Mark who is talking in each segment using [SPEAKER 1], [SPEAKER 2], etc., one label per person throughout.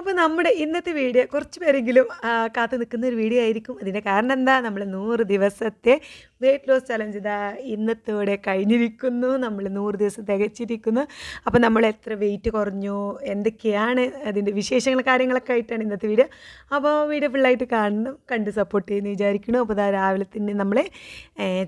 [SPEAKER 1] അപ്പോൾ നമ്മുടെ ഇന്നത്തെ വീഡിയോ കുറച്ച് പേരെങ്കിലും കാത്തു നിൽക്കുന്ന ഒരു വീഡിയോ ആയിരിക്കും. അതിന്റെ കാരണം എന്താ? നമ്മൾ നൂറ് ദിവസത്തെ വെയിറ്റ് ലോസ് ചലഞ്ച് ഇതാ ഇന്നത്തോടെ കഴിഞ്ഞിരിക്കുന്നു. നമ്മൾ നൂറ് ദിവസം തികച്ചിരിക്കുന്നു. അപ്പോൾ നമ്മൾ എത്ര വെയിറ്റ് കുറഞ്ഞു എന്തൊക്കെയാണ് അതിന്റെ വിശേഷങ്ങൾ കാര്യങ്ങളൊക്കെ ആയിട്ടാണ് ഇന്നത്തെ വീഡിയോ അപ്പോൾ വീഡിയോ ഫുള്ളായിട്ട് കാണണം കണ്ട് സപ്പോർട്ട് ചെയ്യുന്നു വിചാരിക്കുന്നു. അപ്പോൾ ഇതാ രാവിലെ തന്നെ നമ്മൾ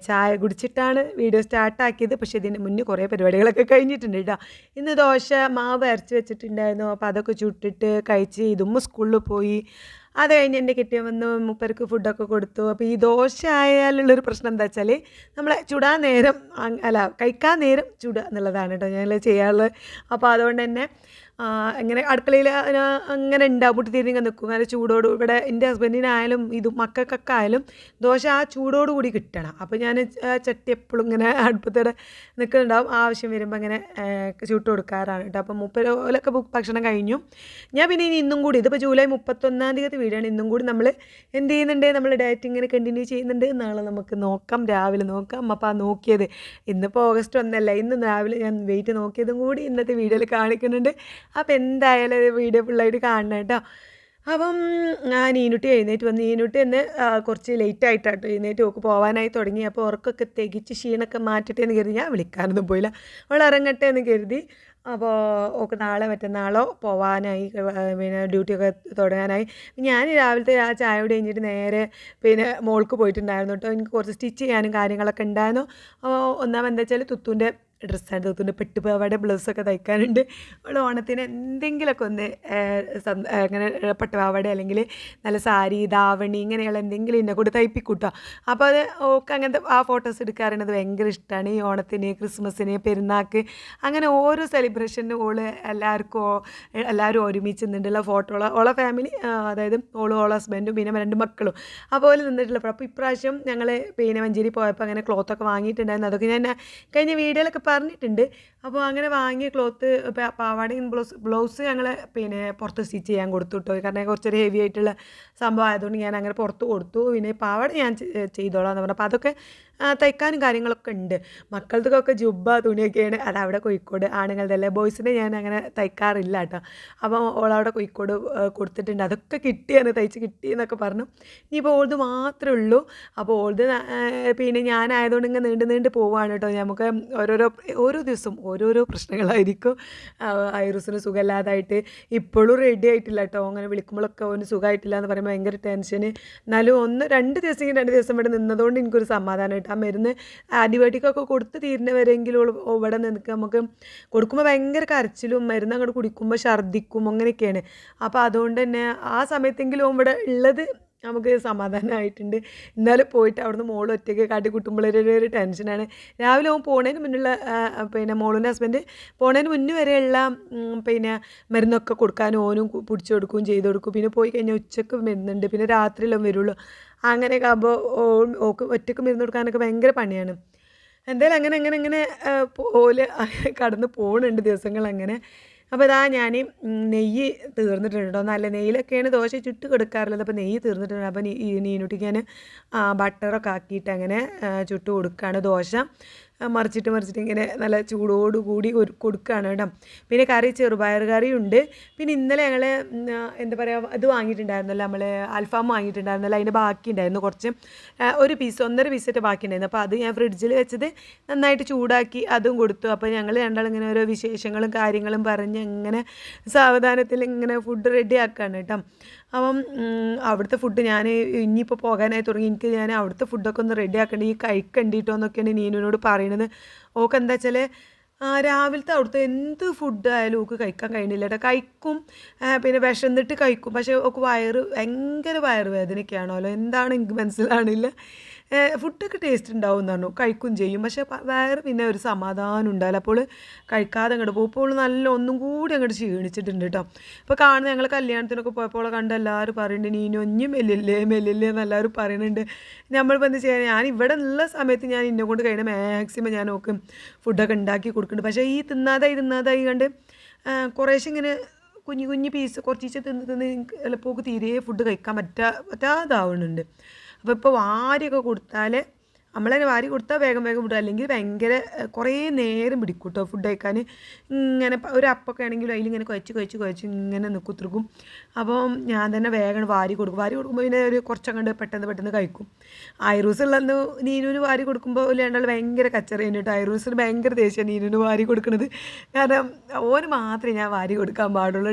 [SPEAKER 1] ചായ കുടിച്ചിട്ടാണ് വീഡിയോ സ്റ്റാർട്ടാക്കിയത് പക്ഷേ ഇതിന് മുന്നേ കുറേ പരിപാടികളൊക്കെ കഴിഞ്ഞിട്ടുണ്ട് കേട്ടോ. ഇന്ന് ദോശ മാവ് അരച്ച് വെച്ചിട്ടുണ്ടായിരുന്നു. അപ്പോൾ അതൊക്കെ ചുട്ടിട്ട് കഴിച്ച് ഇതും സ്കൂളിൽ പോയി. അത് കഴിഞ്ഞ് എന്റെ കിട്ടിയ വന്ന് മുപ്പർക്ക് ഫുഡൊക്കെ കൊടുത്തു. അപ്പോൾ ഈ ദോശ ആയാലുള്ളൊരു പ്രശ്നം എന്താ വെച്ചാൽ നമ്മൾ ചുടാൻ നേരം അല്ല കഴിക്കാൻ നേരം ചുടുക എന്നുള്ളതാണ് കേട്ടോ ഞങ്ങൾ ചെയ്യാറുള്ളത്. അപ്പോൾ അതുകൊണ്ട് തന്നെ ഇങ്ങനെ അടുക്കളയിൽ അങ്ങനെ ഉണ്ടാവും പൊട്ടിത്തിരിഞ്ഞ് തിരിഞ്ഞ് നിൽക്കും അങ്ങനെ ചൂടോട് ഇവിടെ എന്റെ ഹസ്ബൻഡിനായാലും ഇത് മക്കൾക്കൊക്കെ ആയാലും ദോശ ആ ചൂടോട് കൂടി കിട്ടണം. അപ്പോൾ ഞാൻ ചട്ടി എപ്പോഴും ഇങ്ങനെ അടുപ്പത്തോടെ നിൽക്കുന്നുണ്ടാവും ആവശ്യം വരുമ്പോൾ ഇങ്ങനെ ചൂട്ട് കൊടുക്കാറാണ് കേട്ടോ. അപ്പോൾ മുപ്പതിലൊക്കെ ഭക്ഷണം കഴിഞ്ഞു. ഞാൻ പിന്നെ ഇനി ഇന്നും കൂടി ഇതിപ്പോൾ ജൂലൈ മുപ്പത്തൊന്നാം തീയതി വീടാണ്. ഇന്നും കൂടി നമ്മൾ എന്ത് ചെയ്യുന്നുണ്ട്? നമ്മൾ ഡയറ്റ് ഇങ്ങനെ കണ്ടിന്യൂ ചെയ്യുന്നുണ്ട് നാളെ നമുക്ക് നോക്കാം. രാവിലെ നോക്കാം. അപ്പോൾ ആ നോക്കിയത്. ഇന്നിപ്പോൾ ഓഗസ്റ്റ് ഒന്നല്ല. ഇന്ന് രാവിലെ ഞാൻ വെയിറ്റ് നോക്കിയതും കൂടി ഇന്നത്തെ വീഡിയോയിൽ കാണിക്കുന്നുണ്ട്. അപ്പോൾ എന്തായാലും വീഡിയോ ഫുള്ളായിട്ട് കാണണം കേട്ടോ. അപ്പം ഞാൻ ഈനുട്ടി എഴുന്നേറ്റ് വന്ന് ഈനുട്ടി എന്ന് കുറച്ച് ലേറ്റ് ആയിട്ടാട്ടോ എഴുന്നേറ്റ് ഓക്ക് പോകാനായി തുടങ്ങി. അപ്പോൾ ഉറക്കൊക്കെ തികച്ച് ക്ഷീണൊക്കെ മാറ്റട്ടെ എന്ന് കരുതി. ഞാൻ വിളിക്കാനൊന്നും പോയില്ല. അവൾ ഇറങ്ങട്ടെ എന്ന് കരുതി. അപ്പോൾ ഓക്ക് നാളെ മറ്റന്നാളോ പോവാനായി പിന്നെ ഡ്യൂട്ടിയൊക്കെ തുടങ്ങാനായി. ഞാൻ രാവിലത്തെ ആ ചായ കൂടി കഴിഞ്ഞിട്ട് നേരെ പിന്നെ മോൾക്ക് പോയിട്ടുണ്ടായിരുന്നു കേട്ടോ. എനിക്ക് കുറച്ച് സ്റ്റിച്ച് ചെയ്യാനും കാര്യങ്ങളൊക്കെ ഉണ്ടായിരുന്നു. അപ്പോൾ ഒന്നാമത് എന്താ വെച്ചാൽ തുത്തുന്റെ ഡ്രസ്സാണ് പെട്ടുപോയി പെട്ടുപാവാടെ ബ്ലൗസൊക്കെ തയ്ക്കാനുണ്ട്. അവൾ ഓണത്തിന് എന്തെങ്കിലുമൊക്കെ ഒന്ന് അങ്ങനെ പട്ടുപാവാട അല്ലെങ്കിൽ നല്ല സാരി ദാവണി ഇങ്ങനെയുള്ള എന്തെങ്കിലും എന്നെ കൂടെ തയ്പ്പിക്കൂട്ടോ. അപ്പോൾ അത് ഓക്ക് അങ്ങനത്തെ ആ ഫോട്ടോസ് എടുക്കാറുണ്ട്. ഭയങ്കര ഇഷ്ടമാണ് ഈ ഓണത്തിന് ക്രിസ്മസിന് പെരുന്നാക്ക് അങ്ങനെ ഓരോ സെലിബ്രേഷനും ഓൾ എല്ലാവർക്കും എല്ലാവരും ഒരുമിച്ച് നിന്നിട്ടുള്ള ഫോട്ടോ. ഓളെ ഫാമിലി അതായത് ഓളും ഓളെ ഹസ്ബൻഡും പിന്നെ രണ്ട് മക്കളും. അപ്പോൾ നിന്നിട്ടുള്ള അപ്പോൾ ഇപ്രാവശ്യം ഞങ്ങൾ പിന്നെ മഞ്ചേരി പോയപ്പോൾ അങ്ങനെ ക്ലോത്തൊക്കെ വാങ്ങിയിട്ടുണ്ടായിരുന്നു. അതൊക്കെ ഞാൻ കഴിഞ്ഞ വീഡിയോയിലൊക്കെ പറഞ്ഞിട്ടുണ്ട്. അപ്പോൾ അങ്ങനെ വാങ്ങിയ ക്ലോത്ത് പാവാടയും ബ്ലൗസ് ബ്ലൗസ് ഞങ്ങൾ പിന്നെ പുറത്ത് സ്റ്റിച്ച് ചെയ്യാൻ കൊടുത്തു കേട്ടോ കാരണം കുറച്ചൊരു ഹെവി ആയിട്ടുള്ള സംഭവം ആയതുകൊണ്ട് ഞാൻ അങ്ങനെ പുറത്ത് കൊടുത്തു. പിന്നെ പാവാട ഞാൻ ചെയ്തോളാം എന്ന് പറഞ്ഞു. അപ്പോൾ അതൊക്കെ തയ്ക്കാനും കാര്യങ്ങളൊക്കെ ഉണ്ട്. മക്കളതൊക്കെ ജുബ്ബ തുണിയൊക്കെയാണ് അത് അവിടെ കോഴിക്കോട് ആണുങ്ങളുടെ അല്ലേ? ബോയ്സിനെ ഞാൻ അങ്ങനെ തയ്ക്കാറില്ല കേട്ടോ. അപ്പോൾ ഓളവിടെ കോഴിക്കോട് കൊടുത്തിട്ടുണ്ട്. അതൊക്കെ കിട്ടിയാണ് തയ്ച്ച് കിട്ടി എന്നൊക്കെ പറഞ്ഞു. ഇനിയിപ്പോൾ ഓൾത് മാത്രമേ ഉള്ളൂ. അപ്പോൾ ആ, പിന്നെ ഞാനായതുകൊണ്ട് ഇങ്ങനെ നീണ്ട് നീണ്ട് പോവുകയാണ് കേട്ടോ. നമുക്ക് ഓരോരോ ഓരോ ദിവസം ഓരോരോ പ്രശ്നങ്ങളായിരിക്കും. ഐറസിന് സുഖമില്ലാതായിട്ട് ഇപ്പോഴും റെഡി ആയിട്ടില്ല കേട്ടോ. അങ്ങനെ വിളിക്കുമ്പോഴൊക്കെ അവന് സുഖമായിട്ടില്ല എന്ന് പറയുമ്പോൾ ഭയങ്കര ടെൻഷന് എന്നാലും ഒന്ന് രണ്ട് ദിവസം രണ്ട് ദിവസം ഇവിടെ നിന്നതുകൊണ്ട് എനിക്കൊരു സമാധാനം കിട്ടും. ആ മരുന്ന് ആന്റിബയോട്ടിക്കൊക്കെ കൊടുത്ത് തീരുന്നവരെങ്കിലും വരെങ്കിലും ഇവിടെ നിൽക്കുക നമുക്ക് കൊടുക്കുമ്പോൾ ഭയങ്കര കരച്ചിലും മരുന്ന് അങ്ങോട്ട് കുടിക്കുമ്പോൾ ഛർദ്ദിക്കും അങ്ങനെയൊക്കെയാണ്. അപ്പോൾ അതുകൊണ്ട് തന്നെ ആ സമയത്തെങ്കിലും ഇവിടെ ഉള്ളത് നമുക്ക് സമാധാനമായിട്ടുണ്ട് ഇന്നലെ പോയിട്ട് അവിടുന്ന് മോൾ ഒറ്റയ്ക്ക് കാട്ടി കുട്ടുമ്പോഴൊരു ഒരു ടെൻഷനാണ് രാവിലെ അവൻ പോണതിന് മുന്നുള്ള പിന്നെ മോളിന്റെ ഹസ്ബൻഡ് പോണതിന് മുന്നേ വരെയുള്ള പിന്നെ മരുന്നൊക്കെ കൊടുക്കാൻ ഓനും പിടിച്ചു കൊടുക്കുകയും ചെയ്ത് കൊടുക്കും. പിന്നെ പോയി കഴിഞ്ഞാൽ ഉച്ചയ്ക്ക് മരുന്നുണ്ട്. പിന്നെ രാത്രിയിലും വരുള്ളൂ. അങ്ങനെയൊക്കെ ആകുമ്പോൾ ഓക്ക് ഒറ്റയ്ക്ക് മരുന്ന് കൊടുക്കാനൊക്കെ ഭയങ്കര പണിയാണ്. എന്തായാലും അങ്ങനെ അങ്ങനെ അങ്ങനെ പോലെ കടന്ന് പോകുന്നുണ്ട് ദിവസങ്ങൾ അങ്ങനെ അപ്പോൾ ഇതാ ഞാൻ നെയ്യ് തീർന്നിട്ടുണ്ട് നല്ല നെയ്യിലൊക്കെയാണ് ദോശ ചുട്ട് കൊടുക്കാറുള്ളത്. അപ്പോൾ നെയ്യ് തീർന്നിട്ടുണ്ട്. അപ്പോൾ ഈ നീനുട്ടിക്ക് ഞാൻ ബട്ടറൊക്കെ ആക്കിയിട്ട് അങ്ങനെ ചുട്ട് കൊടുക്കുകയാണ് ദോശ. മറിച്ചിട്ട് മറിച്ചിട്ട് ഇങ്ങനെ നല്ല ചൂടോടുകൂടി ഒരു കൊടുക്കുകയാണ് കേട്ടോ. പിന്നെ കറി ചെറുപയർ കറിയുണ്ട് പിന്നെ ഇന്നലെ ഞങ്ങൾ എന്താ പറയുക ഇത് വാങ്ങിയിട്ടുണ്ടായിരുന്നല്ലോ നമ്മൾ അൽഫാം വാങ്ങിയിട്ടുണ്ടായിരുന്നല്ലോ അതിന്റെ ബാക്കി ഉണ്ടായിരുന്നു കുറച്ച്. ഒരു പീസ് ഒന്നര പീസൊക്കെ ബാക്കി ഉണ്ടായിരുന്നു. അപ്പോൾ അത് ഞാൻ ഫ്രിഡ്ജിൽ വെച്ചത് നന്നായിട്ട് ചൂടാക്കി അതും കൊടുത്തു. അപ്പോൾ ഞങ്ങൾ രണ്ടാളും ഇങ്ങനെ ഓരോ വിശേഷങ്ങളും കാര്യങ്ങളും പറഞ്ഞ് ഇങ്ങനെ സാവധാനത്തിൽ ഇങ്ങനെ ഫുഡ് റെഡി ആക്കുകയാണ് കേട്ടോ. അപ്പം അവിടുത്തെ ഫുഡ് ഞാൻ ഇനിയിപ്പോൾ പോകാനായി തുടങ്ങി. എനിക്ക് ഞാൻ അവിടുത്തെ ഫുഡൊക്കെ ഒന്ന് റെഡി ആക്കേണ്ടി? ഈ കഴിക്കണ്ടിട്ടോ എന്നൊക്കെയാണ് നീനുവിനോട് പറയണത്. ഓക്ക് എന്താ വെച്ചാൽ രാവിലത്തെ അവിടുത്തെ എന്ത് ഫുഡ് ആയാലും ഓക്ക് കഴിക്കാൻ കഴിയണില്ല കേട്ടോ കഴിക്കും ആ, പിന്നെ വിശന്നിട്ട് കഴിക്കും. പക്ഷേ ഓക്ക് വയറ് ഭയങ്കര വയറ് വേദനയൊക്കെയാണല്ലോ എന്താണ് എനിക്ക് മനസ്സിലാണില്ല ഫുഡൊക്കെ ടേസ്റ്റ് ഉണ്ടാവും എന്ന് പറഞ്ഞു. കഴിക്കും ചെയ്യും. പക്ഷേ വേറെ പിന്നെ ഒരു സമാധാനം ഉണ്ടാവില്ല. അപ്പോൾ കഴിക്കാതെ അങ്ങോട്ട് പോകും. നല്ല ഒന്നും കൂടി അങ്ങോട്ട് ക്ഷീണിച്ചിട്ടുണ്ട് കേട്ടോ ഇപ്പോൾ കാണുന്ന ഞങ്ങൾ കല്യാണത്തിനൊക്കെ പോയപ്പോൾ കണ്ട് എല്ലാവരും പറയുന്നുണ്ട് നീ ഒഞ്ഞും മെല്ലില്ലേ മെല്ലില്ലേ എന്ന് എല്ലാവരും പറയുന്നുണ്ട് നമ്മളിപ്പോൾ എന്ത് ചെയ്യാൻ ഞാൻ ഇവിടെ ഉള്ള സമയത്ത് ഞാൻ ഇന്നെ കൊണ്ട് കഴിയണ മാക്സിമം ഞാൻ നോക്കും ഫുഡൊക്കെ ഉണ്ടാക്കി കൊടുക്കുന്നുണ്ട് പക്ഷേ ഈ തിന്നാതായി തിന്നാതായി കണ്ട് കുറേശ്ശെ ഇങ്ങനെ കുഞ്ഞു കുഞ്ഞു പീസ് കുറച്ച് തിന്ന് തിന്ന് എളുപ്പമൊക്കെ തീരെ ഫുഡ് കഴിക്കാൻ പറ്റാ പറ്റാതാവുന്നുണ്ട് അപ്പോൾ ഇപ്പോൾ വാരിയൊക്കെ കൊടുത്താൽ നമ്മളതിനെ വാരി കൊടുത്താൽ വേഗം വേഗം വിടും അല്ലെങ്കിൽ ഭയങ്കര കുറേ നേരം പിടിക്കും കേട്ടോ ഫുഡ് കഴിക്കാൻ. ഇങ്ങനെ ഒരു അപ്പൊക്കെ ആണെങ്കിലും അതിലിങ്ങനെ കുഴച്ച് കുഴച്ച് കുഴച്ച് ഇങ്ങനെ നിൽക്കുത്തിരിക്കും അപ്പോൾ ഞാൻ തന്നെ വേഗം വാരി കൊടുക്കും. വാരി കൊടുക്കുമ്പോൾ പിന്നെ ഒരു കുറച്ചങ്ങോട്ട് പെട്ടെന്ന് പെട്ടെന്ന് കഴിക്കും. ഐറൂസ് ഉള്ളന്ന് നീനുവിന് വാരി കൊടുക്കുമ്പോൾ ഇല്ലാണ്ടാൽ ഭയങ്കര കച്ചറ കഴിഞ്ഞിട്ട് ഐറൂസിന് ഭയങ്കര ദേഷ്യമാണ് നീനുവിന് വാരി കൊടുക്കുന്നത് കാരണം ഓന് മാത്രമേ ഞാൻ വാരി കൊടുക്കാൻ പാടുള്ളൂ.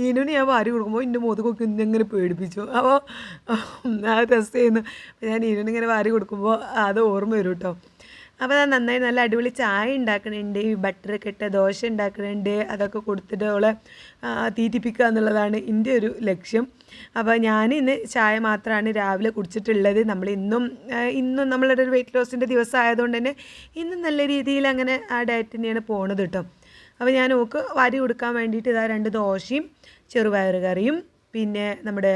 [SPEAKER 1] നീനുവിന് ഞാൻ വാരി കൊടുക്കുമ്പോൾ എന്റെ കൊക്കി ഇന്നിങ്ങനെ പേടിപ്പിച്ചു. അപ്പോൾ ആ ചെയ്യുന്നു ഞാൻ നീനുവിന് ഇങ്ങനെ വാരി കൊടുക്കുമ്പോൾ അത് ഓർമ്മ വരും കേട്ടോ അപ്പോൾ ഞാൻ നന്നായി നല്ല അടിപൊളി ചായ ഉണ്ടാക്കുന്നുണ്ട് ബട്ടറൊക്കെ ഇട്ട് ദോശ ഉണ്ടാക്കുന്നുണ്ട് അതൊക്കെ കൊടുത്തിട്ട് അവളെ തീറ്റിപ്പിക്കുക എന്നുള്ളതാണ് എന്റെ ഒരു ലക്ഷ്യം. അപ്പോൾ ഞാൻ ഇന്ന് ചായ മാത്രമാണ് രാവിലെ കുടിച്ചിട്ടുള്ളത്. നമ്മൾ ഇന്നും ഇന്നും നമ്മളുടെ വെയിറ്റ് ലോസിന്റെ ദിവസം ആയതുകൊണ്ട് തന്നെ ഇന്നും നല്ല രീതിയിൽ അങ്ങനെ ആ ഡയറ്റ് തന്നെയാണ് പോണത് കേട്ടോ അപ്പോൾ ഞാൻ ഓക്ക് വാരി കൊടുക്കാൻ വേണ്ടിയിട്ട് ഇതാ രണ്ട് ദോശയും ചെറുപയർ കറിയും പിന്നെ നമ്മുടെ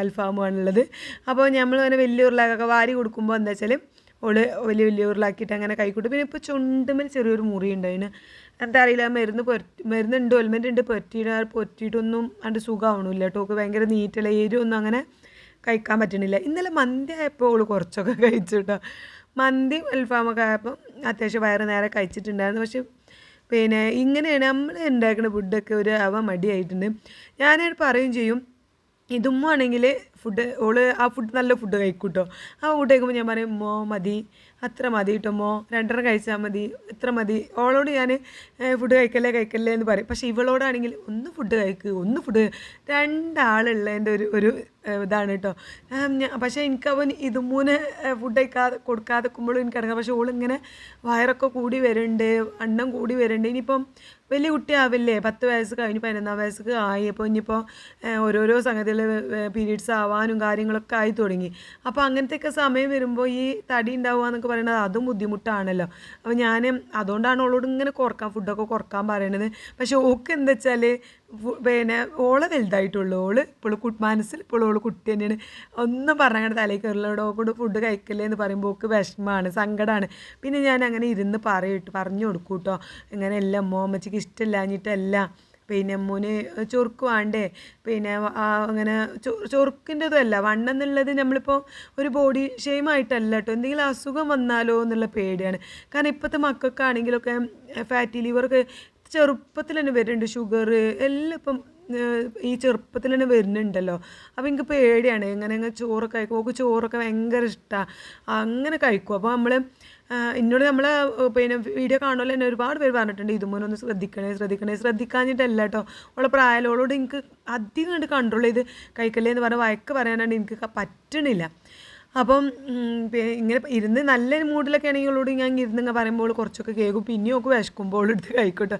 [SPEAKER 1] അൽഫാമുമാണുള്ളത് അപ്പോൾ നമ്മൾ അങ്ങനെ വലിയ ഉരുളകൊക്കെ വാരി കൊടുക്കുമ്പോൾ എന്താ വെച്ചാൽ ഓൾ വലിയ വലിയ ഉരുളാക്കിയിട്ട് അങ്ങനെ കൈക്കൂട്ടും പിന്നെ ഇപ്പോൾ ചുണ്ടുമ്മൽ ചെറിയൊരു മുറി ഉണ്ട് ഉണ്ടായിന് എന്താ അറിയില്ല മരുന്ന് പൊരട്ടി മരുന്നുണ്ട് ഒൽമെന്റ് ഉണ്ട് പൊരട്ടിയിട്ട് പൊരട്ടിയിട്ടൊന്നും അതിന്റെ സുഖമാവണില്ല ഒക്കെ ഭയങ്കര നീറ്റല എരിവൊന്നും അങ്ങനെ കഴിക്കാൻ പറ്റണില്ല. ഇന്നലെ മന്തി ആയപ്പോൾ ഓൾ കുറച്ചൊക്കെ കഴിച്ചു കേട്ടോ. മന്തി അൽഫാമൊക്കെ ആയപ്പോൾ അത്യാവശ്യം വയറ് നേരെ കഴിച്ചിട്ടുണ്ടായിരുന്നു. പക്ഷേ പിന്നെ ഇങ്ങനെയാണ് നമ്മൾ ഉണ്ടാക്കുന്ന ഫുഡൊക്കെ ഒരു അവ മടിയായിട്ടുണ്ട് ഞാനായിട്ട് പറയും ചെയ്യും ഇതുമ്മ ആണെങ്കിൽ ഫുഡ് ഓൾ ആ ഫുഡ് നല്ല ഫുഡ് കഴിക്കൂട്ടോ. കേട്ടോ ആ ഫുഡ് കഴിക്കുമ്പോൾ ഞാൻ പറയും മോ മതി. അത്ര മതി കേട്ടോ മോ. രണ്ടെണ്ണം കഴിച്ചാൽ മതി. ഇത്ര മതി. ഓളോട് ഞാൻ ഫുഡ് കഴിക്കല്ലേ കഴിക്കല്ലേ എന്ന് പറയും. പക്ഷേ ഇവളോടാണെങ്കിൽ ഒന്ന് ഫുഡ് കഴിക്കുക ഒന്ന് ഫുഡ് രണ്ടാളുള്ളതിന്റെ ഒരു ഒരു ഇതാണ് കേട്ടോ പക്ഷേ എനിക്ക് അവൻ ഇതുമൂന്ന് ഫുഡ് കഴിക്കാതെ കൊടുക്കാതെ നിൽക്കുമ്പോഴും എനിക്ക് ഇറങ്ങാം പക്ഷേ ഓളിങ്ങനെ വയറൊക്കെ കൂടി വരുന്നുണ്ട് അണ്ണം കൂടി വരുന്നുണ്ട് ഇനിയിപ്പം വലിയ കുട്ടിയാവില്ലേ പത്ത് വയസ്സ് കഴിഞ്ഞ് പതിനൊന്നാം വയസ്സൊക്കെ ആയി. അപ്പോൾ ഇനിയിപ്പോൾ ഓരോരോ സംഗതികൾ പീരീഡ്സ് ആവാനും കാര്യങ്ങളൊക്കെ ആയി തുടങ്ങി. അപ്പോൾ അങ്ങനത്തെയൊക്കെ സമയം വരുമ്പോൾ ഈ തടി ഉണ്ടാവുക എന്നൊക്കെ പറയുന്നത് അതും ബുദ്ധിമുട്ടാണല്ലോ. അപ്പോൾ ഞാൻ അതുകൊണ്ടാണ് ഓളോട് ഇങ്ങനെ കുറയ്ക്കാൻ ഫുഡൊക്കെ കുറയ്ക്കാൻ പറയണത്. പക്ഷേ ഓക്ക് എന്താ വെച്ചാൽ പിന്നെ ഓളെ വലുതായിട്ടുള്ളൂ. ഓൾ ഇപ്പോൾ കുട്ടി മനസ്സിൽ ഇപ്പോൾ ഓൾ കുട്ടി തന്നെയാണ്. ഒന്നും പറഞ്ഞാൽ തലയിൽ കയറില്ലോടോ കൂടെ ഫുഡ് കഴിക്കില്ലേ എന്ന് പറയുമ്പോൾ ഓക്ക് വിഷമമാണ് സങ്കടമാണ് പിന്നെ ഞാൻ അങ്ങനെ ഇരുന്ന് പറയിട്ട് പറഞ്ഞു കൊടുക്കൂട്ടോ കേട്ടോ. ഇങ്ങനെ അല്ല അമ്മോ അമ്മച്ചിക്ക് ഇഷ്ടമില്ലാഞ്ഞിട്ടല്ല. പിന്നെ മുന് ചൊറുക്ക് വേണ്ടേ? പിന്നെ അങ്ങനെ ചൊറുക്കിന്റെതല്ല വണ്ണം എന്നുള്ളത് നമ്മളിപ്പോൾ ഒരു ബോഡി ഷെയിം ആയിട്ടല്ല കേട്ടോ എന്തെങ്കിലും അസുഖം വന്നാലോ എന്നുള്ള പേടിയാണ്. കാരണം ഇപ്പോഴത്തെ മക്കൾക്കാണെങ്കിലൊക്കെ ഫാറ്റി ലിവറൊക്കെ ചെറുപ്പത്തിൽ തന്നെ വരുന്നുണ്ട്. ഷുഗർ എല്ലാം ഇപ്പം ഈ ചെറുപ്പത്തിൽ തന്നെ വരുന്നുണ്ടല്ലോ. അപ്പോൾ എനിക്ക് പേടിയാണ്. എങ്ങനെ ചോറൊക്കെ കഴിക്കും. ഓക്ക് ചോറൊക്കെ ഭയങ്കര ഇഷ്ടമാണ് അങ്ങനെ കഴിക്കും. അപ്പോൾ നമ്മൾ എന്നോട് നമ്മൾ പിന്നെ വീഡിയോ കാണുമല്ലോ തന്നെ ഒരുപാട് പേര് പറഞ്ഞിട്ടുണ്ട്. ഇതുമൂലം ഒന്ന് ശ്രദ്ധിക്കണേ ശ്രദ്ധിക്കണേ ശ്രദ്ധിക്കാഞ്ഞിട്ടല്ല കേട്ടോ ഉള്ള പ്രായലോളോട് എനിക്ക് അധികം കണ്ട് കൺട്രോൾ ചെയ്ത് കഴിക്കല്ലേ എന്ന് പറഞ്ഞ വഴക്ക് പറയാനാണ് എനിക്ക് പറ്റണില്ല. അപ്പം ഇങ്ങനെ ഇരുന്ന് നല്ല മൂഡിലൊക്കെ ആണെങ്കിൽ ഉള്ളോട് ഞാൻ ഇരുന്ന് ഇങ്ങനെ പറയുമ്പോൾ കുറച്ചൊക്കെ കേൾക്കും. പിന്നെ ഒക്കെ വിശക്കുമ്പോൾ എടുത്ത് കഴിക്കട്ടോ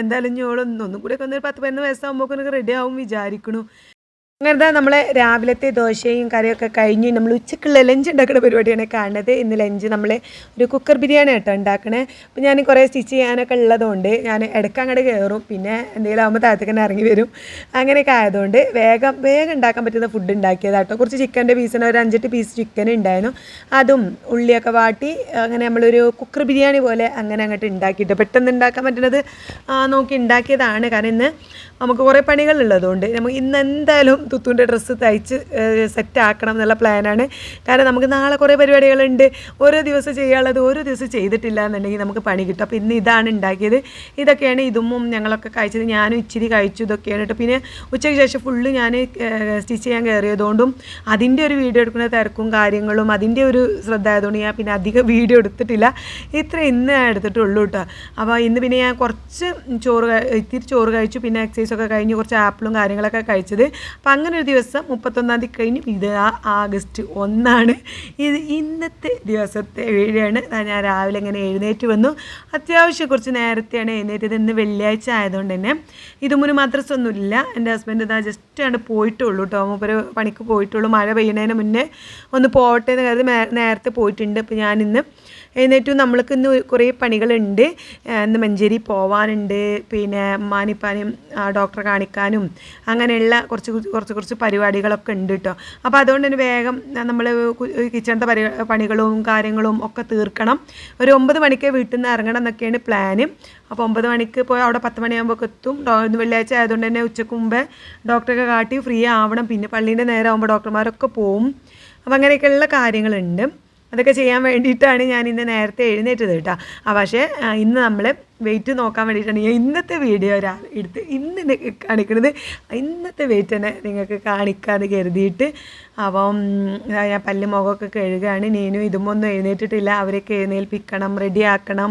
[SPEAKER 1] എന്തായാലും ഇനി ഒന്നും കൂടെ ഒക്കെ ഒന്ന് പത്ത് പതിനൊന്ന് വയസ്സാകുമ്പോൾ റെഡി ആവും വിചാരിക്കണു. അങ്ങനത്തെ നമ്മളെ രാവിലത്തെ ദോശയും കറിയൊക്കെ കഴിഞ്ഞ് നമ്മൾ ഉച്ചക്കുള്ള ലഞ്ച് ഉണ്ടാക്കുന്ന പരിപാടിയാണ് കാണുന്നത്. ഇന്ന് ലഞ്ച് നമ്മൾ ഒരു കുക്കർ ബിരിയാണി കേട്ടോ ഉണ്ടാക്കണേ. അപ്പോൾ ഞാൻ കുറേ സ്റ്റിച്ച് ചെയ്യാനൊക്കെ ഉള്ളതുകൊണ്ട് ഞാൻ ഇടയ്ക്ക് അങ്ങോട്ട് കയറും പിന്നെ എന്തെങ്കിലും ആകുമ്പോൾ താഴത്തേക്ക് തന്നെ ഇറങ്ങി വരും. അങ്ങനെയൊക്കെ ആയതുകൊണ്ട് വേഗം വേഗം ഉണ്ടാക്കാൻ പറ്റുന്ന ഫുഡ് ഉണ്ടാക്കിയതാട്ടോ. കുറച്ച് ചിക്കന്റെ പീസിന് ഒരു അഞ്ചെട്ട് പീസ് ചിക്കൻ ഉണ്ടായിരുന്നു. അതും ഉള്ളിയൊക്കെ വാട്ടി അങ്ങനെ നമ്മളൊരു കുക്കർ ബിരിയാണി പോലെ അങ്ങനെ അങ്ങോട്ട് ഉണ്ടാക്കിയിട്ട്. പെട്ടെന്ന് ഉണ്ടാക്കാൻ പറ്റുന്നത് നോക്കി ഉണ്ടാക്കിയതാണ്. കാരണം ഇന്ന് നമുക്ക് കുറേ പണികളുള്ളതുകൊണ്ട് നമുക്ക് ഇന്ന് എന്തായാലും തുത്തുന്റെ ഡ്രസ്സ് തയ്ച്ച് സെറ്റ് ആക്കണം എന്നുള്ള പ്ലാനാണ് കാരണം നമുക്ക് നാളെ കുറേ പരിപാടികളുണ്ട്. ഓരോ ദിവസം ചെയ്യാനുള്ളത് ഓരോ ദിവസം ചെയ്തിട്ടില്ല എന്നുണ്ടെങ്കിൽ നമുക്ക് പണി കിട്ടും. അപ്പോൾ ഇന്ന് ഇതാണ് ഉണ്ടാക്കിയത്. ഇതൊക്കെയാണ് ഇതും ഞങ്ങളൊക്കെ കഴിച്ചത്. ഞാനും ഇച്ചിരി കഴിച്ചു ഇതൊക്കെയാണ് കേട്ടോ. പിന്നെ ഉച്ചയ്ക്ക് ശേഷം ഫുള്ള് ഞാൻ സ്റ്റിച്ച് ചെയ്യാൻ കയറിയതുകൊണ്ടും അതിന്റെ ഒരു വീഡിയോ എടുക്കുന്ന തിരക്കും കാര്യങ്ങളും അതിന്റെ ഒരു ശ്രദ്ധ ആയതുകൊണ്ട് ഞാൻ പിന്നെ അധികം വീഡിയോ എടുത്തിട്ടില്ല. ഇത്ര ഇന്ന് എടുത്തിട്ടുള്ളൂ കേട്ടോ. അപ്പോൾ ഇന്ന് പിന്നെ ഞാൻ കുറച്ച് ചോറ് ഇത്തിരി ചോറ് കഴിച്ചു. പിന്നെ എക്സസൈസൊക്കെ കഴിഞ്ഞ് കുറച്ച് ആപ്പിളും കാര്യങ്ങളൊക്കെ കഴിച്ചത്. അപ്പം അങ്ങനെ ഒരു ദിവസം മുപ്പത്തൊന്നാം തീയതി കഴിഞ്ഞു ഇത് ആഗസ്റ്റ് ഒന്നാണ്. ഇത് ഇന്നത്തെ ദിവസത്തെ വീഴാണ് ഞാൻ രാവിലെ ഇങ്ങനെ എഴുന്നേറ്റ് വന്നു. അത്യാവശ്യം കുറച്ച് നേരത്തെയാണ് എഴുന്നേറ്റത്. ഇന്ന് വെള്ളിയാഴ്ച ആയതുകൊണ്ട് തന്നെ ഇതുമുന് മദ്രസ ഒന്നുമില്ല എന്റെ ഹസ്ബൻഡ് ഇതാ ജസ്റ്റ് ആണ് പോയിട്ടുള്ളൂ കേട്ടോ മൂപ്പര് പണിക്ക് പോയിട്ടുള്ളൂ. മഴ പെയ്യുന്നതിന് മുന്നേ ഒന്ന് പോകട്ടെ എന്ന് കരുതി നേരത്തെ പോയിട്ടുണ്ട്. അപ്പോൾ ഞാനിന്ന് എഴുന്നേറ്റു നമ്മൾക്ക് ഇന്ന് കുറേ പണികളുണ്ട്. ഇന്ന് മഞ്ചേരി പോവാനുണ്ട്. പിന്നെ മാനിപ്പാനും ഡോക്ടറെ കാണിക്കാനും അങ്ങനെയുള്ള കുറച്ച് കുറച്ച് കുറച്ച് പരിപാടികളൊക്കെ ഉണ്ട് കേട്ടോ അപ്പോൾ അതുകൊണ്ട് തന്നെ വേഗം നമ്മൾ കിച്ചണത്തെ പരി പണികളും കാര്യങ്ങളും ഒക്കെ തീർക്കണം. ഒരു ഒമ്പത് മണിക്ക് വീട്ടിൽ നിന്ന് ഇറങ്ങണം എന്നൊക്കെയാണ് പ്ലാന്. അപ്പോൾ ഒമ്പത് മണിക്ക് പോയി അവിടെ പത്ത് മണിയാകുമ്പോൾ എത്തും. ഇന്ന് വെള്ളിയാഴ്ച ആയതുകൊണ്ട് തന്നെ ഉച്ചയ്ക്ക് മുമ്പേ ഡോക്ടറൊക്കെ കാട്ടി ഫ്രീ ആവണം. പിന്നെ പള്ളീന്റെ നേരെ ആകുമ്പോൾ ഡോക്ടർമാരൊക്കെ പോവും. അപ്പോൾ അങ്ങനെയൊക്കെയുള്ള കാര്യങ്ങളുണ്ട്. അതൊക്കെ ചെയ്യാൻ വേണ്ടിയിട്ടാണ് ഞാൻ ഇന്ന് നേരത്തെ എഴുന്നേറ്റത് കേട്ടോ. പക്ഷേ ഇന്ന് നമ്മൾ വെയിറ്റ് നോക്കാൻ വേണ്ടിയിട്ടാണ് ഞാൻ ഇന്നത്തെ വീഡിയോ ഒരാൾ എടുത്ത് ഇന്ന് കാണിക്കുന്നത് ഇന്നത്തെ വെയിറ്റ് തന്നെ നിങ്ങൾക്ക് കാണിക്കാതെ കരുതിയിട്ട് അപ്പം ഞാൻ പല്ല് മുഖമൊക്കെ കഴുകുകയാണ് നീനും ഇതുമൊന്നും എഴുന്നേറ്റിട്ടില്ല. അവരൊക്കെ എഴുന്നേൽപ്പിക്കണം റെഡിയാക്കണം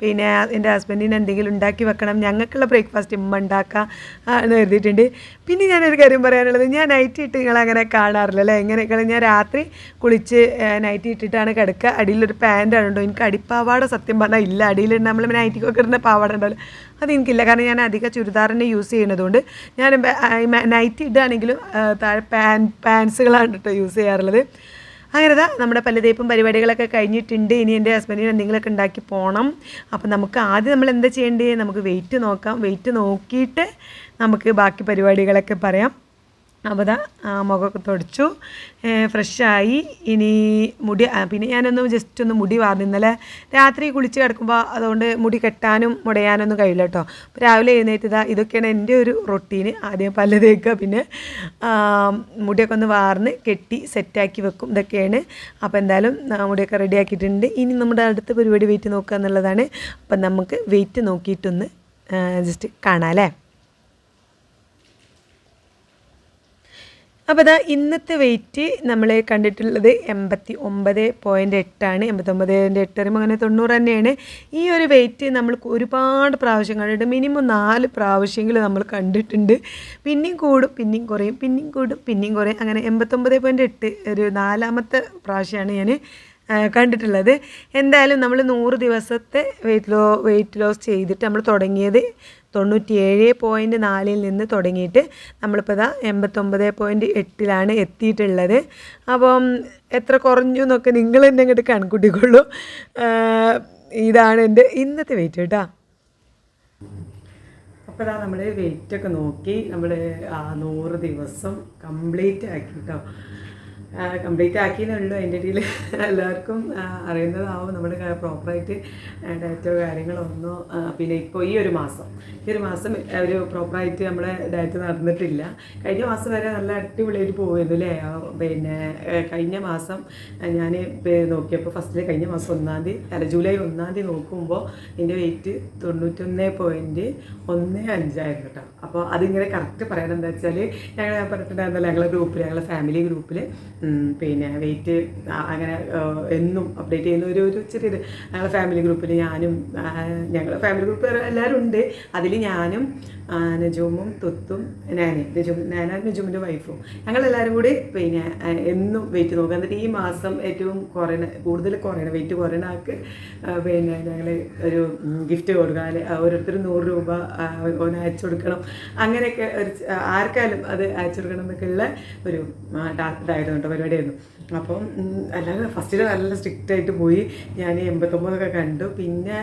[SPEAKER 1] പിന്നെ എന്റെ ഹസ്ബൻഡിന് എന്തെങ്കിലും ഉണ്ടാക്കി വെക്കണം. ഞങ്ങൾക്കുള്ള ബ്രേക്ക്ഫാസ്റ്റ് ഇമ്മ ഉണ്ടാക്കാം എന്ന് കരുതിയിട്ടുണ്ട്. പിന്നെ ഞാനൊരു കാര്യം പറയാനുള്ളത്. ഞാൻ നൈറ്റ് ഇട്ട് നിങ്ങളങ്ങനെ കാണാറില്ല അല്ലേ? എങ്ങനെയൊക്കെ ഞാൻ രാത്രി കുളിച്ച് നൈറ്റ് ഇട്ടിട്ടാണ് കിടക്കുക. അടിയിലൊരു പാന്റാണ് ഉണ്ടോ എനിക്ക് അടിപ്പാവാട സത്യം പറഞ്ഞാൽ ഇല്ല. അടിയിൽ നമ്മൾ നൈറ്റിക്കൊക്കെ ഇടുന്ന പാവാട ഉണ്ടല്ലോ. അത് എനിക്കില്ല കാരണം ഞാൻ അധികം ചുരിദാറിനെ യൂസ് ചെയ്യുന്നതുകൊണ്ട് ഞാൻ നൈറ്റ് ഇടുകയാണെങ്കിലും താഴെ പാൻ പാൻസുകളാണ് കേട്ടോ യൂസ് ചെയ്യാറുള്ളത്. അങ്ങനെ നമ്മുടെ പല്ലുതേപ്പും പരിപാടികളൊക്കെ കഴിഞ്ഞിട്ടുണ്ട്. ഇനി എന്റെ ഹസ്ബൻഡിന് എന്തെങ്കിലുമൊക്കെ ഉണ്ടാക്കി പോകണം അപ്പം നമുക്ക് ആദ്യം നമ്മൾ എന്താ ചെയ്യേണ്ടത്? നമുക്ക് വെയിറ്റ് നോക്കാം. വെയിറ്റ് നോക്കിയിട്ട് നമുക്ക് ബാക്കി പരിപാടികളൊക്കെ പറയാം. അപ്പോൾ ആ, മുഖമൊക്കെ തുടച്ചു. ഫ്രഷായി. ഇനി മുടി പിന്നെ ഞാനൊന്ന് ജസ്റ്റ് ഒന്ന് മുടി വാർന്നു. ഇന്നലെ രാത്രി കുളിച്ച് കിടക്കുമ്പോൾ അതുകൊണ്ട് മുടി കെട്ടാനും മുടയാനൊന്നും കഴിയില്ല കേട്ടോ അപ്പോൾ രാവിലെ എഴുന്നേറ്റ് ഇതാ ഇതൊക്കെയാണ് എന്റെ ഒരു റൊട്ടീന്. ആദ്യം പല്ല് തേക്കുക പിന്നെ മുടിയൊക്കെ ഒന്ന് വാർന്ന് കെട്ടി സെറ്റാക്കി വെക്കും. ഇതൊക്കെയാണ്. അപ്പോൾ എന്തായാലും മുടിയൊക്കെ റെഡി ആക്കിയിട്ടുണ്ട്. ഇനി നമ്മുടെ അടുത്ത പരിപാടി വെയിറ്റ് നോക്കുക എന്നുള്ളതാണ്. അപ്പം നമുക്ക് വെയിറ്റ് നോക്കിയിട്ടൊന്ന് ജസ്റ്റ് കാണാം അല്ലേ? അപ്പോൾ അതാ ഇന്നത്തെ വെയിറ്റ് നമ്മൾ കണ്ടിട്ടുള്ളത് എൺപത്തി ഒമ്പത് പോയിന്റ് എട്ടാണ് എൺപത്തൊമ്പതിന്റെ എട്ട് പറയുമ്പോൾ അങ്ങനെ തൊണ്ണൂറ് തന്നെയാണ്. ഈ ഒരു വെയിറ്റ് നമ്മൾ ഒരുപാട് പ്രാവശ്യം കണ്ടിട്ട് മിനിമം നാല് പ്രാവശ്യമെങ്കിലും നമ്മൾ കണ്ടിട്ടുണ്ട്. പിന്നെയും കൂടും പിന്നെയും കുറയും പിന്നെയും കൂടും പിന്നെയും കുറയും. അങ്ങനെ എൺപത്തൊമ്പത് പോയിന്റ് എട്ട് ഒരു നാലാമത്തെ പ്രാവശ്യമാണ് ഞാൻ കണ്ടിട്ടുള്ളത്. എന്തായാലും നമ്മൾ നൂറ് ദിവസത്തെ വെയിറ്റ് ലോ വെയിറ്റ് ലോസ് ചെയ്തിട്ട് നമ്മൾ തുടങ്ങിയത് തൊണ്ണൂറ്റിയേഴ് പോയിന്റ് നാലിൽ നിന്ന് തുടങ്ങിയിട്ട് നമ്മളിപ്പോൾ ഇതാ എൺപത്തൊമ്പത് പോയിന്റ് എട്ടിലാണ് എത്തിയിട്ടുള്ളത്. അപ്പം എത്ര കുറഞ്ഞു എന്നൊക്കെ നിങ്ങൾ തന്നെ അങ്ങോട്ട് കൺകുട്ടിക്കൊള്ളൂ ഇതാണ് എന്റെ ഇന്നത്തെ വെയിറ്റ് കേട്ടോ. അപ്പോൾ ഇതാ നമ്മൾ വെയിറ്റൊക്കെ നോക്കി നമ്മൾ ആ നൂറ് ദിവസം കംപ്ലീറ്റ് ആക്കി കേട്ടോ. കംപ്ലീറ്റ് ആക്കിയെന്നുള്ളൂ അതിന്റെ ഇടയിൽ എല്ലാവർക്കും അറിയുന്നതാവും. നമ്മൾ പ്രോപ്പറായിട്ട് ഡയറ്റോ കാര്യങ്ങളോ ഒന്നോ പിന്നെ ഇപ്പോൾ ഈ ഒരു മാസം. ഈ ഒരു മാസം ഒരു പ്രോപ്പറായിട്ട് നമ്മളെ ഡയറ്റ് നടന്നിട്ടില്ല. കഴിഞ്ഞ മാസം വരെ നല്ല അടിപൊളിയായിട്ട് പോകുമായിരുന്നു അല്ലേ? പിന്നെ കഴിഞ്ഞ മാസം ഞാൻ നോക്കിയപ്പോൾ ഫസ്റ്റിൽ കഴിഞ്ഞ മാസം ഒന്നാം തീയതി അല്ല ജൂലൈ ഒന്നാം തീയതി നോക്കുമ്പോൾ എന്റെ വെയിറ്റ് തൊണ്ണൂറ്റൊന്ന് പോയിന്റ് ഒന്ന് അഞ്ചായിരുന്നു കേട്ടോ. അപ്പോൾ അതിങ്ങനെ കറക്റ്റ് പറയണം എന്താ വെച്ചാൽ ഞങ്ങൾ ഞാൻ പറഞ്ഞിട്ടുണ്ടായിരുന്നല്ലോ ഞങ്ങളെ ഗ്രൂപ്പിൽ ഞങ്ങളെ ഫാമിലി ഗ്രൂപ്പിൽ പിന്നെ വെയിറ്റ് അങ്ങനെ എന്നും അപ്ഡേറ്റ് ചെയ്യുന്ന ഒരു ഒരു ചെറിയ ഞങ്ങളെ ഫാമിലി ഗ്രൂപ്പിൽ ഞാനും ഞങ്ങളുടെ ഫാമിലി ഗ്രൂപ്പ് എല്ലാവരും ഉണ്ട്. അതിൽ ഞാനും നജുമും തുത്തും നാനി നജൂം നാന നജൂമിന്റെ വൈഫും ഞങ്ങളെല്ലാവരും കൂടി പിന്നെ എന്നും വെയിറ്റ് നോക്കുക. എന്നിട്ട് ഈ മാസം ഏറ്റവും കുറയണ കൂടുതൽ കുറയണ വെയിറ്റ് കുറയണ ആൾക്ക് പിന്നെ ഞങ്ങൾ ഒരു ഗിഫ്റ്റ് കൊടുക്കാൻ ഓരോരുത്തർ നൂറ് രൂപ ഒന്ന് അയച്ചു കൊടുക്കണം. അങ്ങനെയൊക്കെ ഒരു ആർക്കാലും അത് അയച്ചു കൊടുക്കണം എന്നൊക്കെയുള്ള ഒരു ഇതായിരുന്നു കേട്ടോ പരിപാടിയായിരുന്നു. അപ്പം അല്ലാതെ ഫസ്റ്റ് ഫസ്റ്റിൽ നല്ല സ്ട്രിക്റ്റ് ആയിട്ട് പോയി. ഞാൻ എൺപത്തൊമ്പതൊക്കെ കണ്ടു. പിന്നെ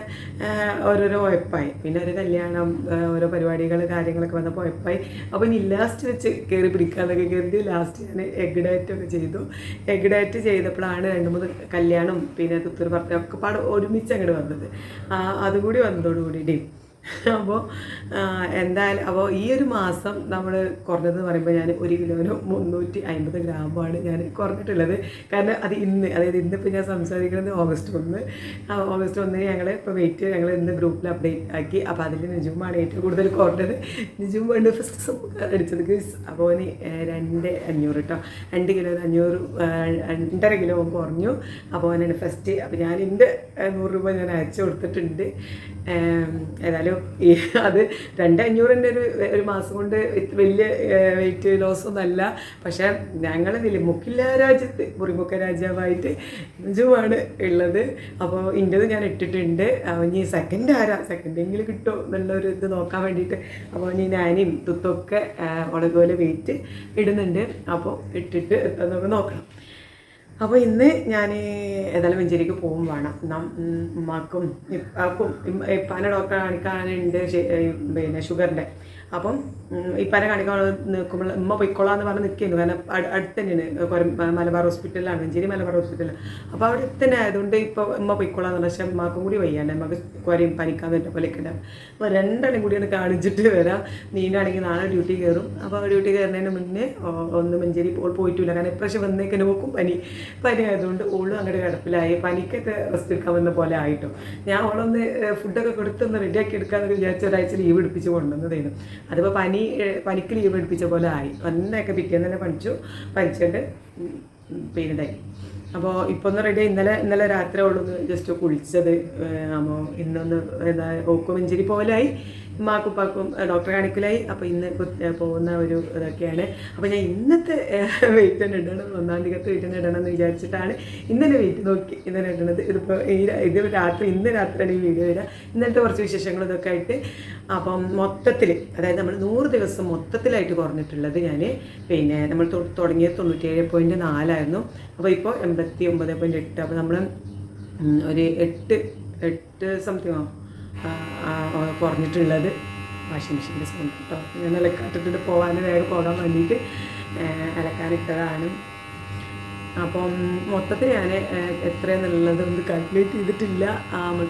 [SPEAKER 1] ഓരോരോ ഉഴപ്പായി. പിന്നെ ഒരു കല്യാണം ഓരോ പരിപാടികൾ കാര്യങ്ങളൊക്കെ വന്നപ്പോൾ ഉഴപ്പായി. അപ്പോൾ ഇനി ലാസ്റ്റ് വെച്ച് കയറി പിടിക്കാന്നൊക്കെ കരുതി ലാസ്റ്റ് ഞാൻ എഗ് ഡയറ്റ് ഒക്കെ ചെയ്തു. എഗ് ഡയറ്റ് ചെയ്തപ്പോഴാണ് രണ്ട് മൂന്ന് കല്യാണം പിന്നെ തുത്തൂർ പറഞ്ഞ ഒക്കെ പാട് ഒരുമിച്ച് അങ്ങോട്ട് വന്നത് അതുകൂടി വന്നതോടുകൂടി അപ്പോൾ എന്തായാലും അപ്പോൾ ഈ ഒരു മാസം നമ്മൾ കുറഞ്ഞതെന്ന് പറയുമ്പോൾ ഞാൻ ഒരു കിലോന് മുന്നൂറ്റി അൻപത് ഗ്രാമാണ് ഞാൻ കുറഞ്ഞിട്ടുള്ളത്. കാരണം അത് ഇന്ന് അതായത് ഇന്നിപ്പോൾ ഞാൻ സംസാരിക്കുന്നത് ഓഗസ്റ്റ് ഒന്ന്. ഓഗസ്റ്റ് ഒന്നിന് ഞങ്ങൾ ഇപ്പോൾ വെയിറ്റ് ഞങ്ങൾ ഇന്ന് ഗ്രൂപ്പിൽ അപ്ഡേറ്റ് ആക്കി. അപ്പോൾ അതിൽ നിജുമാണ് ഏറ്റവും കൂടുതൽ കുറഞ്ഞത്. നിജും വേണ്ട ഫസ്റ്റ് അടിച്ചത് ഗീസ് അപ്പോൾ ഇനി രണ്ട് അഞ്ഞൂറ് കേട്ടോ രണ്ട് കിലോ അഞ്ഞൂറ് രണ്ടര കിലോ കുറഞ്ഞു. അപ്പോൾ അവനാണ് ഫസ്റ്റ് അപ്പോൾ ഞാൻ എന്റെ നൂറ് രൂപ ഞാൻ അയച്ചു കൊടുത്തിട്ടുണ്ട്. ഏതായാലും ഈ അത് രണ്ട് അഞ്ഞൂറിന്റെ ഒരു ഒരു മാസം കൊണ്ട് വലിയ വെയിറ്റ് ലോസ് ഒന്നല്ല. പക്ഷേ ഞങ്ങളിതിൽ മുക്കില്ല രാജ്യത്ത് മുറിമുക്ക രാജാവായിട്ട് ജുവാണ് ഉള്ളത്. അപ്പോൾ ഇന്റെത് ഞാൻ ഇട്ടിട്ടുണ്ട്. ഇനി സെക്കൻഡ് ആരാ? സെക്കൻഡെങ്കിലും കിട്ടുമോ എന്നുള്ളൊരു ഇത് നോക്കാൻ വേണ്ടിയിട്ട് അപ്പോൾ ഇനി ഞാനും തുത്തൊക്കെ ഉള്ളതുപോലെ വെയിറ്റ് ഇടുന്നുണ്ട്. അപ്പോൾ ഇട്ടിട്ട് നമുക്ക് നോക്കണം. അപ്പോൾ ഇന്ന് ഞാൻ ഏതായാലും മഞ്ചേരിക്ക് പോകും വേണം. ഉമ്മാക്കും ഇപ്പാക്കും ഇപ്പാനെ ഡോക്ടറെ കാണിക്കാനുണ്ട് പിന്നെ ഷുഗറിന്റെ അപ്പം ഇപ്പാനെ കാണിക്കാൻ നിൽക്കുമ്പോൾ ഉമ്മ പൊയ്ക്കോളാന്ന് പറഞ്ഞ് നിൽക്കുന്നു കാരണം അടുത്ത് തന്നെയാണ് മലബാർ ഹോസ്പിറ്റലിലാണ്. മഞ്ചേരി മലബാർ ഹോസ്പിറ്റലിൽ അപ്പോൾ അവിടെ തന്നെ ആയതുകൊണ്ട് ഇപ്പോൾ ഉമ്മ പൊയ്ക്കോളാന്ന് പറഞ്ഞാൽ പക്ഷേ കൂടി വയ്യാണ്ട്. നമുക്ക് കുറയും പനിക്കാൻ തന്നെ പോലെ ഉണ്ടാവും അപ്പോൾ രണ്ടെണ്ണം കൂടി ഒന്ന് കാണിച്ചിട്ട് വരാം. നീനാണെങ്കിൽ നാളെ ഡ്യൂട്ടി കയറും. അപ്പോൾ ഡ്യൂട്ടി കയറുന്നതിന് മുന്നേ ഒന്ന് മഞ്ചേരി പോയിട്ടില്ല. കാരണം ഇപ്രാവശ്യം വന്നേക്കെ നോക്കും പനി. പനി ആയതുകൊണ്ട് ഓളും അങ്ങോട്ട് കിടപ്പിലായി. പനിക്കൊക്കെ റെസ്റ്റ് എടുക്കാൻ വന്ന പോലെ ആയിട്ടും. ഞാൻ ഓളൊന്ന് ഫുഡൊക്കെ കൊടുത്തൊന്ന് റെഡിയാക്കി എടുക്കാമെന്ന് വിചാരിച്ച ഒരാഴ്ച ലീവ് എടുപ്പിച്ച് കൊണ്ടുവന്നതായിരുന്നു അതിപ്പോൾ പനി പനിക്ക് ലീവ് എടുപ്പിച്ച പോലെ ആയി. ഒന്നൊക്കെ പിറ്റേന്ന് തന്നെ പനിച്ചു. പനിച്ചിട്ട് പെയിൻഡായി അപ്പോൾ ഇപ്പോൾ ഒന്ന് റെഡി ഇന്നലെ ഇന്നലെ രാത്രി ഉള്ളൊന്ന് ജസ്റ്റ് കുളിച്ചത് അപ്പോൾ ഇന്നൊന്ന് എന്താ ഓക്കും പോലെ പോലായി. ഉമ്മാക്കും ഉപ്പാക്കും ഡോക്ടറെ കാണിക്കലായി. അപ്പോൾ ഇന്ന് പോകുന്ന ഒരു ഇതൊക്കെയാണ്. അപ്പോൾ ഞാൻ ഇന്നത്തെ വെയിറ്റ് തന്നെ ഇടണം. ഒന്നാം തീയതി വെയിറ്റ് തന്നെ ഇടണം എന്ന് വിചാരിച്ചിട്ടാണ് ഇന്നലെ വെയിറ്റ് നോക്കി ഇന്നലെ ഇടണത്. ഇതിപ്പോൾ ഈ ഇത് രാത്രി ഇന്ന് രാത്രിയാണ് ഈ വീഡിയോ വരിക. ഇന്നത്തെ കുറച്ച് വിശേഷങ്ങൾ ഇതൊക്കെ ആയിട്ട് അപ്പം മൊത്തത്തിൽ അതായത് നമ്മൾ നൂറ് ദിവസം മൊത്തത്തിലായിട്ട് കുറഞ്ഞിട്ടുള്ളത് ഞാൻ പിന്നെ നമ്മൾ തുടങ്ങിയത് തൊണ്ണൂറ്റേഴ് പോയിന്റ് നാലായിരുന്നു അപ്പോൾ ഇപ്പോൾ എൺപത്തി ഒമ്പത് പോയിന്റ് എട്ട്. അപ്പോൾ നമ്മൾ ഒരു എട്ട് എട്ട് സംതിങ്ങോ കുറഞ്ഞിട്ടുള്ളത് വാഷിംഗ് മെഷീന്റെ സൗണ്ട് കേട്ടോ ഞാൻ അലക്കാട്ടിട്ട് പോകാൻ വേഗം പോകാൻ വേണ്ടിയിട്ട് അലക്കാനിട്ടതാണ് അപ്പം മൊത്തത്തിൽ ഞാൻ എത്രയെന്നുള്ളത് ഒന്ന് കാൽക്കുലേറ്റ് ചെയ്തിട്ടില്ല.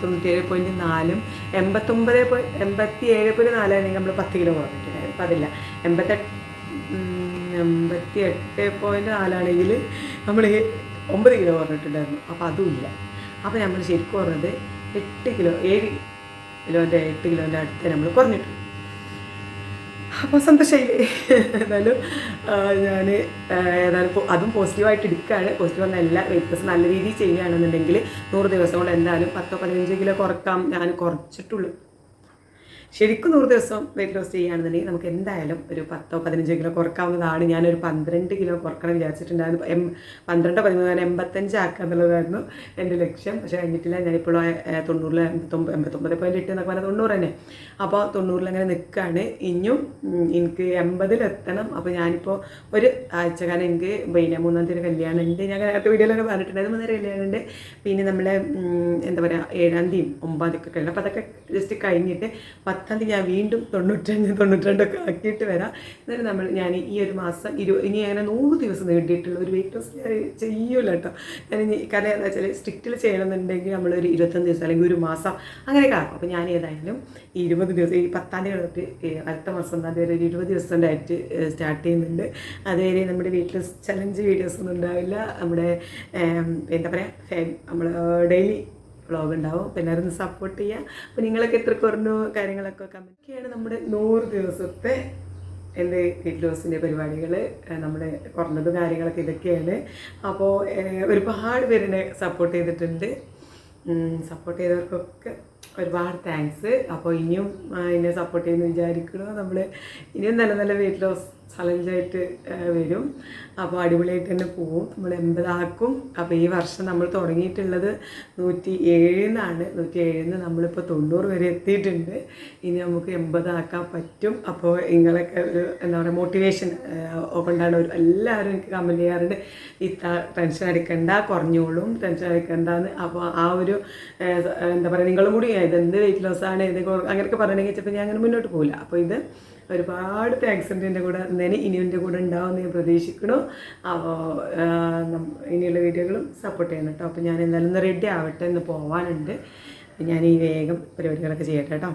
[SPEAKER 1] തൊണ്ണൂറ്റേഴ് പോയിന്റ് നാലും. എൺപത്തൊമ്പത് പോയി എൺപത്തി ഏഴ് പോയിന്റ് നാലാണെങ്കിൽ നമ്മൾ പത്ത് കിലോ കുറഞ്ഞിട്ടുണ്ടായിരുന്നു അപ്പം അതില്ല. എൺപത്തെട്ട് എൺപത്തി എട്ട് പോയിന്റ് നാലാണെങ്കിൽ നമ്മൾ ഒമ്പത് കിലോ കുറഞ്ഞിട്ടുണ്ടായിരുന്നു. അപ്പോൾ അതുമില്ല അപ്പോൾ നമ്മൾ ശരിക്കും പറഞ്ഞത് എട്ട് കിലോ ഏഴ് കിലോന്റെ എട്ട് കിലോന്റെ അടുത്ത് നമ്മൾ കുറഞ്ഞിട്ടു. അപ്പോൾ സന്തോഷമായില്ലേ എന്നാലും ഞാൻ ഏതായാലും അതും പോസിറ്റീവായിട്ട് എടുക്കുകയാണ് പോസിറ്റീവ് വന്ന എല്ലാ വെയിറ്റ് നല്ല രീതിയിൽ ചെയ്യുകയാണെന്നുണ്ടെങ്കിൽ നൂറ് ദിവസം കൊണ്ട് എന്തായാലും പത്തോ പതിനഞ്ച് കിലോ കുറക്കാം. ഞാൻ കുറച്ചിട്ടുള്ളൂ. ശരിക്കും നൂറ് ദിവസം വെയിറ്റ് ലോസ് ചെയ്യുകയാണെന്നുണ്ടെങ്കിൽ നമുക്ക് എന്തായാലും ഒരു പത്തോ പതിനഞ്ചോ കിലോ കുറക്കാവുന്നതാണ്. ഞാനൊരു പന്ത്രണ്ട് കിലോ കുറക്കണം വിചാരിച്ചിട്ടുണ്ടായിരുന്നു. എം പന്ത്രണ്ടോ പതിമൂന്ന് എൺപത്തഞ്ച് ആക്കുക എന്നുള്ളതായിരുന്നു എന്റെ ലക്ഷ്യം. പക്ഷേ കഴിഞ്ഞിട്ടില്ല. ഞാനിപ്പോഴും തൊണ്ണൂറിൽ എൺപത്തൊമ്പത് എൺപത്തൊമ്പത് പോയിന്റ് എട്ട് എന്നൊക്കെ പറഞ്ഞാൽ തൊണ്ണൂറ് തന്നെ. അപ്പോൾ തൊണ്ണൂറിൽ അങ്ങനെ നിൽക്കുകയാണ്. ഇനിയും എനിക്ക് എൺപതിലെത്തണം അപ്പോൾ ഞാനിപ്പോൾ ഒരു ആഴ്ച കാരണം എനിക്ക് പിന്നെ മൂന്നാം തീയതി കല്യാണം ഉണ്ട്. ഞാൻ നേരത്തെ വീഡിയോയിലൊക്കെ പറഞ്ഞിട്ടുണ്ടായിരുന്നു. മൂന്നര കല്യാണം ഉണ്ട്. പിന്നെ നമ്മളെ എന്താ പറയുക ഏഴാം തീയതി ഒമ്പതാം തീയതി ഒക്കെ കഴിഞ്ഞു. അപ്പോൾ അതൊക്കെ ജസ്റ്റ് കഴിഞ്ഞിട്ട് പത്താം തീയതി ഞാൻ വീണ്ടും തൊണ്ണൂറ്റഞ്ച് തൊണ്ണൂറ്റിരണ്ടൊക്കെ ആക്കിയിട്ട് വരാം. എന്നിട്ട് നമ്മൾ ഞാൻ ഈ ഒരു മാസം ഇരു ഇനി അങ്ങനെ നൂറ് ദിവസം നേടിയിട്ടുള്ള ഒരു വെയിറ്റ് ലോസ് ഞാൻ ചെയ്യൂല കേട്ടോ ഞാൻ ഇനി കാരണം എന്താ വെച്ചാൽ സ്ട്രിക്റ്റിൽ ചെയ്യണമെന്നുണ്ടെങ്കിൽ നമ്മളൊരു ഇരുപത്തൊന്ന് ദിവസം അല്ലെങ്കിൽ ഒരു മാസം അങ്ങനെയൊക്കെ ആക്കും. അപ്പോൾ ഞാൻ ഏതായാലും ഈ ഇരുപത് ദിവസം ഈ പത്താം തീയതി തൊട്ട് അടുത്ത മാസം ഒന്നാം ഒരു ഇരുപത് ദിവസം ഡയറ്റ് സ്റ്റാർട്ട് ചെയ്യുന്നുണ്ട്. അതുവരെ നമ്മുടെ വെയിറ്റ് ലോസ് ചലഞ്ച് വീഡിയോസ് ഒന്നും ഉണ്ടാവില്ല. നമ്മുടെ എന്താ പറയുക നമ്മൾ ഡെയിലി വ്ളോഗ് ഉണ്ടാവും. പിന്നെ അവരൊന്ന് സപ്പോർട്ട് ചെയ്യുക അപ്പോൾ നിങ്ങളൊക്കെ എത്ര കുറഞ്ഞു കാര്യങ്ങളൊക്കെ കമന്റൊക്കെയാണ് നമ്മുടെ നൂറ് ദിവസത്തെ എന്റെ വെയിറ്റ് ലോസിന്റെ പരിപാടികൾ നമ്മുടെ കുറഞ്ഞതും കാര്യങ്ങളൊക്കെ ഇതൊക്കെയാണ്. അപ്പോൾ ഒരുപാട് പേരെന്നെ സപ്പോർട്ട് ചെയ്തിട്ടുണ്ട്. സപ്പോർട്ട് ചെയ്തവർക്കൊക്കെ ഒരുപാട് താങ്ക്സ് അപ്പോൾ ഇനിയും എന്നെ സപ്പോർട്ട് ചെയ്യുമെന്ന് വിചാരിക്കണോ നമ്മൾ ഇനിയും നല്ല നല്ല വെയിറ്റ് ലോസ് ചലഞ്ചായിട്ട് വരും. അപ്പോൾ അടിപൊളിയായിട്ട് തന്നെ പോവും. നമ്മൾ എൺപതാക്കും. അപ്പോൾ ഈ വർഷം നമ്മൾ തുടങ്ങിയിട്ടുള്ളത് നൂറ്റി ഏഴിന്നാണ് നൂറ്റി ഏഴിന്ന് നമ്മളിപ്പോൾ തൊണ്ണൂറ് വരെ എത്തിയിട്ടുണ്ട്. ഇനി നമുക്ക് എൺപതാക്കാൻ പറ്റും. അപ്പോൾ നിങ്ങളൊക്കെ ഒരു എന്താ പറയുക മോട്ടിവേഷൻ കൊണ്ടാണ് ഒരു എല്ലാവരും എനിക്ക് കമന്റ് ചെയ്യാറുണ്ട്. ഇത്ത ടെൻഷൻ അടിക്കണ്ട കുറഞ്ഞോളും ടെൻഷൻ അടിക്കണ്ടെന്ന്. അപ്പോൾ ആ ഒരു എന്താ പറയുക നിങ്ങളും കൂടി ഇതെന്ത് വെയിറ്റ് ലോസ് ആണ് ഇത് അങ്ങനെയൊക്കെ പറയണമെങ്കിൽ ചിലപ്പോൾ ഞാൻ അങ്ങനെ മുന്നോട്ട് പോകില്ല അപ്പോൾ ഇത് ഒരുപാട് താങ്ക്സ് ഉണ്ട് എന്റെ കൂടെ. നിന്നതിന് ഇനി എന്റെ കൂടെ ഉണ്ടാവുമെന്ന് ഞാൻ പ്രതീക്ഷിക്കണു അപ്പോൾ ഇനിയുള്ള വീഡിയോകളും സപ്പോർട്ട് ചെയ്യണം കേട്ടോ. അപ്പോൾ ഞാൻ എന്തായാലും ഒന്ന് റെഡി ആവട്ടെ എന്ന് പോവാനുണ്ട്. ഞാൻ ഈ വേഗം പരിപാടികളൊക്കെ ചെയ്യട്ടെ കേട്ടോ.